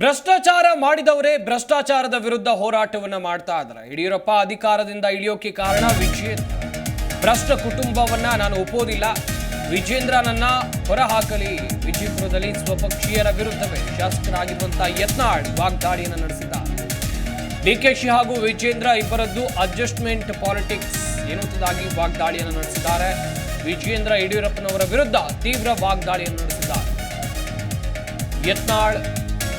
ಭ್ರಷ್ಟಾಚಾರ ಮಾಡಿದವರೇ ಭ್ರಷ್ಟಾಚಾರದ ವಿರುದ್ಧ ಹೋರಾಟವನ್ನು ಮಾಡ್ತಾ ಇದ್ದಾರೆ. ಯಡಿಯೂರಪ್ಪ ಅಧಿಕಾರದಿಂದ ಇಳಿಯೋಕೆ ಕಾರಣ ವಿಜೇಂದ್ರ. ಭ್ರಷ್ಟ ಕುಟುಂಬವನ್ನ ನಾನು ಒಪ್ಪೋದಿಲ್ಲ. ವಿಜೇಂದ್ರನನ್ನ ಹೊರಹಾಕಲಿ. ವಿಜಯಪುರದಲ್ಲಿ ಸ್ವಪಕ್ಷೀಯರ ವಿರುದ್ಧವೇ ಶಾಸಕರಾಗಿರುವಂತಹ ಯತ್ನಾಳ್ ವಾಗ್ದಾಳಿಯನ್ನು ನಡೆಸಿದ್ದಾರೆ. ಡಿಕೆಶಿ ಹಾಗೂ ವಿಜೇಂದ್ರ ಇಬ್ಬರದ್ದು ಅಡ್ಜಸ್ಟ್ಮೆಂಟ್ ಪಾಲಿಟಿಕ್ಸ್ ಎನ್ನುವುದಾಗಿ ವಾಗ್ದಾಳಿಯನ್ನು ನಡೆಸಿದ್ದಾರೆ. ವಿಜೇಂದ್ರ ಯಡಿಯೂರಪ್ಪನವರ ವಿರುದ್ಧ ತೀವ್ರ ವಾಗ್ದಾಳಿಯನ್ನು ನಡೆಸಿದ್ದಾರೆ. ಯತ್ನಾಳ್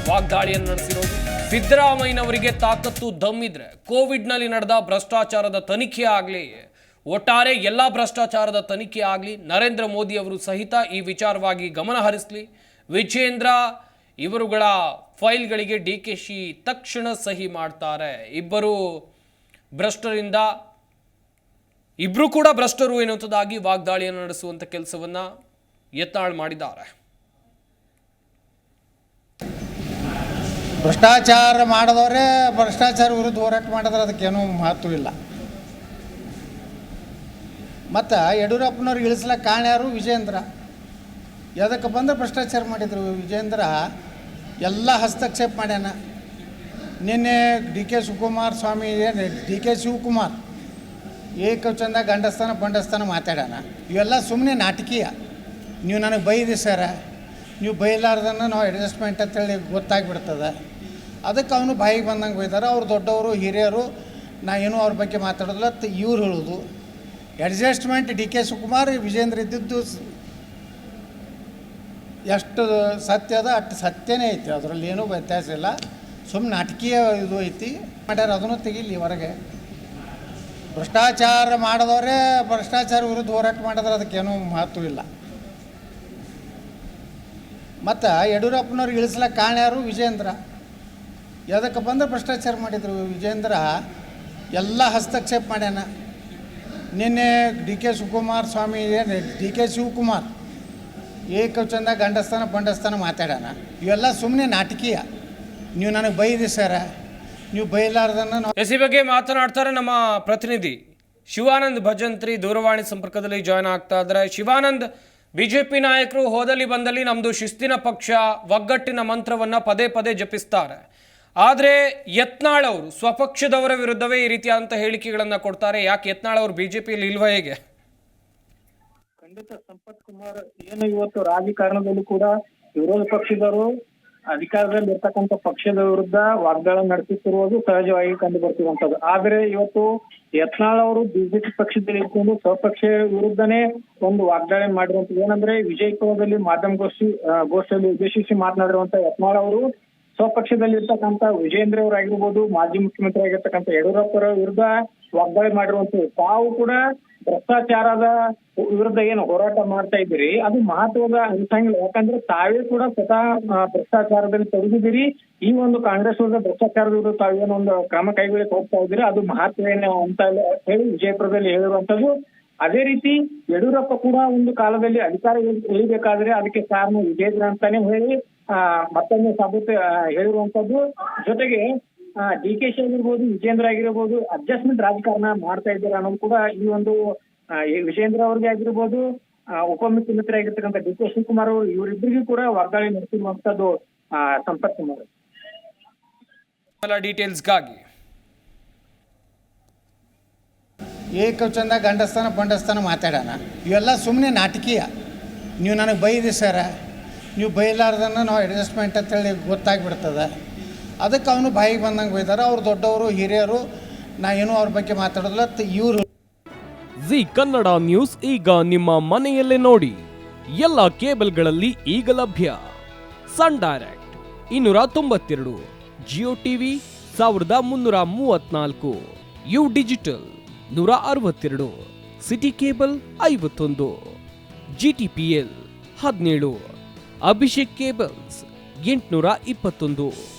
ವಾಗ್ದಾಳಿಯನ್ನು ನಡೆಸಿರೋದು. ಸಿದ್ದರಾಮಯ್ಯನವರಿಗೆ ತಾಕತ್ತು ದಮ್ಮಿದ್ರೆ ಕೋವಿಡ್ನಲ್ಲಿ ನಡೆದ ಭ್ರಷ್ಟಾಚಾರದ ತನಿಖೆ ಆಗಲಿ, ಒಟ್ಟಾರೆ ಎಲ್ಲ ಭ್ರಷ್ಟಾಚಾರದ ತನಿಖೆ ಆಗಲಿ ನರೇಂದ್ರ ಮೋದಿ ಅವರು ಸಹಿತ ಈ ವಿಚಾರವಾಗಿ ಗಮನ ಹರಿಸಲಿ. ವಿಜೇಂದ್ರ ಇವರುಗಳ ಫೈಲ್ಗಳಿಗೆ ಡಿ ಕೆ ಶಿ ತಕ್ಷಣ ಸಹಿ ಮಾಡ್ತಾರೆ. ಇಬ್ಬರು ಭ್ರಷ್ಟರಿಂದ ಇಬ್ಬರು ಕೂಡ ಭ್ರಷ್ಟರು ಎನ್ನುವಂಥದ್ದಾಗಿ ವಾಗ್ದಾಳಿಯನ್ನು ನಡೆಸುವಂಥ ಕೆಲಸವನ್ನು ಯತ್ನಾಳ್ ಮಾಡಿದ್ದಾರೆ. ಭ್ರಷ್ಟಾಚಾರ ಮಾಡಿದವರೇ ಭ್ರಷ್ಟಾಚಾರ ವಿರುದ್ಧ ಹೋರಾಟ ಮಾಡಿದ್ರೆ ಅದಕ್ಕೇನೂ ಮಹತ್ವ ಇಲ್ಲ. ಮತ್ತು ಯಡಿಯೂರಪ್ಪನವ್ರಿಗೆ ಇಳಿಸ್ಲಕ್ಕೆ ಕಾರಣ ಯಾರು? ವಿಜೇಂದ್ರ ಯಾವುದಕ್ಕೆ ಬಂದ್ರೆ ಭ್ರಷ್ಟಾಚಾರ ಮಾಡಿದರು? ವಿಜೇಂದ್ರ ಎಲ್ಲ ಹಸ್ತಕ್ಷೇಪ ಮಾಡ್ಯಾನ. ನಿನ್ನೆ ಡಿ ಕೆ ಶಿವಕುಮಾರ್ ಸ್ವಾಮಿ ಏನು ಡಿ ಕೆ ಶಿವಕುಮಾರ್ ಏಕವಚಂದ ಗಂಡಸ್ಥಾನ ಬಂಡಸ್ಥಾನ ಮಾತಾಡ್ಯಾನ. ಇವೆಲ್ಲ ಸುಮ್ಮನೆ ನಾಟಕೀಯ. ನೀವು ನನಗೆ ಬೈದಿ ಸರ. ನೀವು ಬೈಲಾರ್ದನ್ನ ನಾವು ಅಡ್ಜಸ್ಟ್ಮೆಂಟ್ ಅಂತೇಳಿ ಗೊತ್ತಾಗ್ಬಿಡ್ತದೆ. ಅದಕ್ಕೆ ಅವನು ಬಾಯಿಗೆ ಬಂದಂಗೆ ಬೈತಾರೆ ಅವ್ರು ದೊಡ್ಡವರು, ಹಿರಿಯರು, ನಾ ಏನೂ ಅವ್ರ ಬಗ್ಗೆ ಮಾತಾಡೋದಿಲ್ಲ. ಇವ್ರು ಹೇಳೋದು. Adjustment D K Shivakumar, Vijendra ಇದ್ದಿದ್ದು ಎಷ್ಟು ಸತ್ಯ ಅದ, ಅಷ್ಟು ಸತ್ಯನೇ ಐತಿ. ಅದರಲ್ಲಿ ಏನೂ ವ್ಯತ್ಯಾಸ ಇಲ್ಲ. ಸುಮ್ಮನೆ ನಾಟಕೀಯ ಇದು ಐತಿ. ಮಾಡ್ಯಾರ ಅದನ್ನು ತೆಗಿಲಿ ಹೊರಗೆ. ಭ್ರಷ್ಟಾಚಾರ ಮಾಡಿದವರೇ ಭ್ರಷ್ಟಾಚಾರ ವಿರುದ್ಧ ಹೋರಾಟ ಮಾಡಿದ್ರೆ ಅದಕ್ಕೇನೂ ಮಹತ್ವ ಇಲ್ಲ. ಮತ್ತು ಯಡಿಯೂರಪ್ಪನವ್ರಿಗೆ ಇಳಿಸ್ಲಕ್ಕೆ ಕಾರಣ ಯಾರು? ವಿಜೇಂದ್ರ ಯಾವುದಕ್ಕೆ ಬಂದ್ರೆ ಭ್ರಷ್ಟಾಚಾರ ಮಾಡಿದರು ವಿಜೇಂದ್ರ ಎಲ್ಲ ಹಸ್ತಕ್ಷೇಪ ಮಾಡ್ಯಾನ. ನಿನ್ನೆ ಡಿ ಕೆ ಶಿವಕುಮಾರ್ ಸ್ವಾಮಿ, ಏನು ಡಿ ಕೆ ಶಿವಕುಮಾರ್ ಏಕವಚಂದ ಗಂಡಸ್ಥಾನ ಬಂಡಸ್ಥಾನ ಮಾತಾಡ್ಯಾನ. ಇವೆಲ್ಲ ಸುಮ್ಮನೆ ನಾಟಕೀಯ. ನೀವು ನನಗೆ ಬೈದಿ ಸರ. ನೀವು ಬೈಲಾರ್ದನ್ನ ಎಸ್ ಈ ಬಗ್ಗೆ ಮಾತನಾಡ್ತಾರೆ ನಮ್ಮ ಪ್ರತಿನಿಧಿ ಶಿವಾನಂದ್ ಭಜಂತ್ರಿ ದೂರವಾಣಿ ಸಂಪರ್ಕದಲ್ಲಿ ಜಾಯ್ನ್ ಆಗ್ತಾ ಇದ್ದಾರೆ. ಶಿವಾನಂದ್ ಬಿಜೆಪಿ ನಾಯಕರು ಹೋದಲ್ಲಿ ಬಂದಲ್ಲಿ ನಮ್ದು ಶಿಸ್ತಿನ ಪಕ್ಷ ಒಗ್ಗಟ್ಟಿನ ಮಂತ್ರವನ್ನ ಪದೇ ಪದೇ ಜಪಿಸ್ತಾರೆ. ಆದರೆ ಯತ್ನಾಳ್ ಅವರು ಸ್ವಪಕ್ಷದವರ ವಿರುದ್ಧವೇ ಈ ರೀತಿಯಾದಂಥ ಹೇಳಿಕೆಗಳನ್ನ ಕೊಡ್ತಾರೆ. ಯಾಕೆ ಯತ್ನಾಳ್ ಅವರು ಬಿಜೆಪಿಯಲ್ಲಿ ಇಲ್ವಾ ಹೇಗೆ? ಖಂಡಿತ ಸಂಪತ್ ಕುಮಾರ್, ಏನು ಇವತ್ತು ರಾಜಕಾರಣದಲ್ಲೂ ಕೂಡ ವಿರೋಧ ಪಕ್ಷದವರು ಅಧಿಕಾರದಲ್ಲಿ ಇರ್ತಕ್ಕಂಥ ಪಕ್ಷದ ವಿರುದ್ಧ ವಾಗ್ದಾಳ ನಡೆಸುತ್ತಿರುವುದು ಸಹಜವಾಗಿ ಕಂಡು ಬರ್ತಿರುವಂತದ್ದು ಆದ್ರೆ ಇವತ್ತು ಯತ್ನಾಳ್ ಅವರು ಬಿಜೆಪಿ ಪಕ್ಷದಲ್ಲಿ ಇಟ್ಕೊಂಡು ಸ್ವಪಕ್ಷ ವಿರುದ್ಧನೇ ಒಂದು ವಾಗ್ದಾಳಿ ಮಾಡಿರುವಂತದ್ದು ಏನಂದ್ರೆ ವಿಜಯಪುರದಲ್ಲಿ ಮಾಧ್ಯಮಗೋಷ್ಠಿ ಗೋಷ್ಠಿಯಲ್ಲಿ ಉದ್ದೇಶಿಸಿ ಮಾತನಾಡಿರುವಂತ ಯತ್ನಾಳ್ ಅವರು ಸ್ವಪಕ್ಷದಲ್ಲಿ ಇರ್ತಕ್ಕಂಥ ವಿಜೇಂದ್ರ ಅವರಾಗಿರ್ಬೋದು ಮಾಜಿ ಮುಖ್ಯಮಂತ್ರಿ ಆಗಿರ್ತಕ್ಕಂಥ ಯಡಿಯೂರಪ್ಪರ ವಿರುದ್ಧ ವಾಗ್ದಾಳಿ ಮಾಡಿರುವಂತದ್ದು ತಾವು ಕೂಡ ಭ್ರಷ್ಟಾಚಾರದ ವಿರುದ್ಧ ಏನು ಹೋರಾಟ ಮಾಡ್ತಾ ಇದ್ದೀರಿ, ಅದು ಮಹತ್ವದ ಅನ್ಸಂಗಿಲ್ಲ ಯಾಕಂದ್ರೆ ತಾವೇ ಕೂಡ ಸ್ವತಃ ಭ್ರಷ್ಟಾಚಾರದಲ್ಲಿ ತೊಡಗಿದ್ದೀರಿ. ಈ ಒಂದು ಕಾಂಗ್ರೆಸ್ ವಿರುದ್ಧ ಭ್ರಷ್ಟಾಚಾರದ ವಿರುದ್ಧ ತಾವೇನೋ ಒಂದು ಕ್ರಮ ಕೈಗೊಳ್ಳಕ್ಕೆ ಹೋಗ್ತಾ ಇದ್ದೀರಿ, ಅದು ಮಹತ್ವ ಏನು ಅಂತ ಹೇಳಿ ವಿಜಯಪುರದಲ್ಲಿ ಹೇಳಿರುವಂತದ್ದು ಅದೇ ರೀತಿ ಯಡಿಯೂರಪ್ಪ ಕೂಡ ಒಂದು ಕಾಲದಲ್ಲಿ ಅಧಿಕಾರ ಇಳ್- ಇಳಿಬೇಕಾದ್ರೆ ಅದಕ್ಕೆ ಕಾರಣ ವಿಜೇಂದ್ರ ಅಂತಾನೆ ಹೇಳಿ ಮತ್ತೊಮ್ಮೆ ಸಾಬೀತು ಹೇಳಿರುವಂತದ್ದು ಜೊತೆಗೆ ಡಿ ಕೆ ಶಿ ಆಗಿರ್ಬೋದು ವಿಜೇಂದ್ರ ಆಗಿರ್ಬೋದು ಅಡ್ಜಸ್ಟ್ಮೆಂಟ್ ರಾಜಕಾರಣ ಮಾಡ್ತಾ ಇದ್ದಾರೆ ಅನ್ನೋದು ಕೂಡ ಈ ಒಂದು ಈ ವಿಜೇಂದ್ರ ಅವ್ರಿಗೆ ಆಗಿರ್ಬೋದು ಉಪಮುಖ್ಯಮಂತ್ರಿ ಆಗಿರ್ತಕ್ಕಂಥ ಡಿ ಕೆ ಶಿವಕುಮಾರ್ ಅವರು ಇವರಿಬ್ಬರಿಗೂ ಕೂಡ ವಾಗ್ದಾಳಿ ನಡೆಸಿರುವಂತದ್ದು ಸಂಪರ್ಕ ಸಂಪತ್ ಕುಮಾರ್. ಎಲ್ಲ ಡೀಟೇಲ್ಸ್ಗಾಗಿ ಏಕವಚಂದ ಗಂಡಸ್ಥಾನ ಬಂಡಸ್ಥಾನ ಮಾತಾಡೋಣ. ಇವೆಲ್ಲ ಸುಮ್ಮನೆ ನಾಟಕೀಯ. ನೀವು ನನಗೆ ಬೈದಿ ಸರ. ನೀವು ಬೈಲಾರ್ದನ್ನ ನಾವು ಅಡ್ಜಸ್ಟ್ಮೆಂಟ್ ಅಂತೇಳಿ ಗೊತ್ತಾಗ್ಬಿಡ್ತದೆ. ಅದಕ್ಕೆ ಅವನು ಬಾಯಿಗೆ ಬಂದಂಗೆ ಬೈದಾರೆ. ಅವ್ರು ದೊಡ್ಡವರು, ಹಿರಿಯರು, ನಾ ಏನು ಅವ್ರ ಬಗ್ಗೆ ಮಾತಾಡೋದಿಲ್ಲ. ಇವರು ಜಿ ಕನ್ನಡ ನ್ಯೂಸ್ ಈಗ ನಿಮ್ಮ ಮನೆಯಲ್ಲೇ ನೋಡಿ. ಎಲ್ಲ ಕೇಬಲ್ಗಳಲ್ಲಿ ಈಗ ಲಭ್ಯ. ಸನ್ ಡೈರೆಕ್ಟ್ ಇನ್ನೂರ ತೊಂಬತ್ತೆರಡು, ಜಿಯೋ ಟಿವಿ ಸಾವಿರದ ಮುನ್ನೂರ ಮೂವತ್ನಾಲ್ಕು, ಯು ಡಿಜಿಟಲ್ ನೂರ ಅರವತ್ತೆರಡು, ಸಿಟಿ ಕೇಬಲ್ ಐವತ್ತೊಂದು ಜಿ ಟಿ ಪಿ ಎಲ್ ಹದಿನೇಳು, ಅಭಿಷೇಕ್ ಕೇಬಲ್ಸ್ ಎಂಟುನೂರ ಇಪ್ಪತ್ತೊಂದು.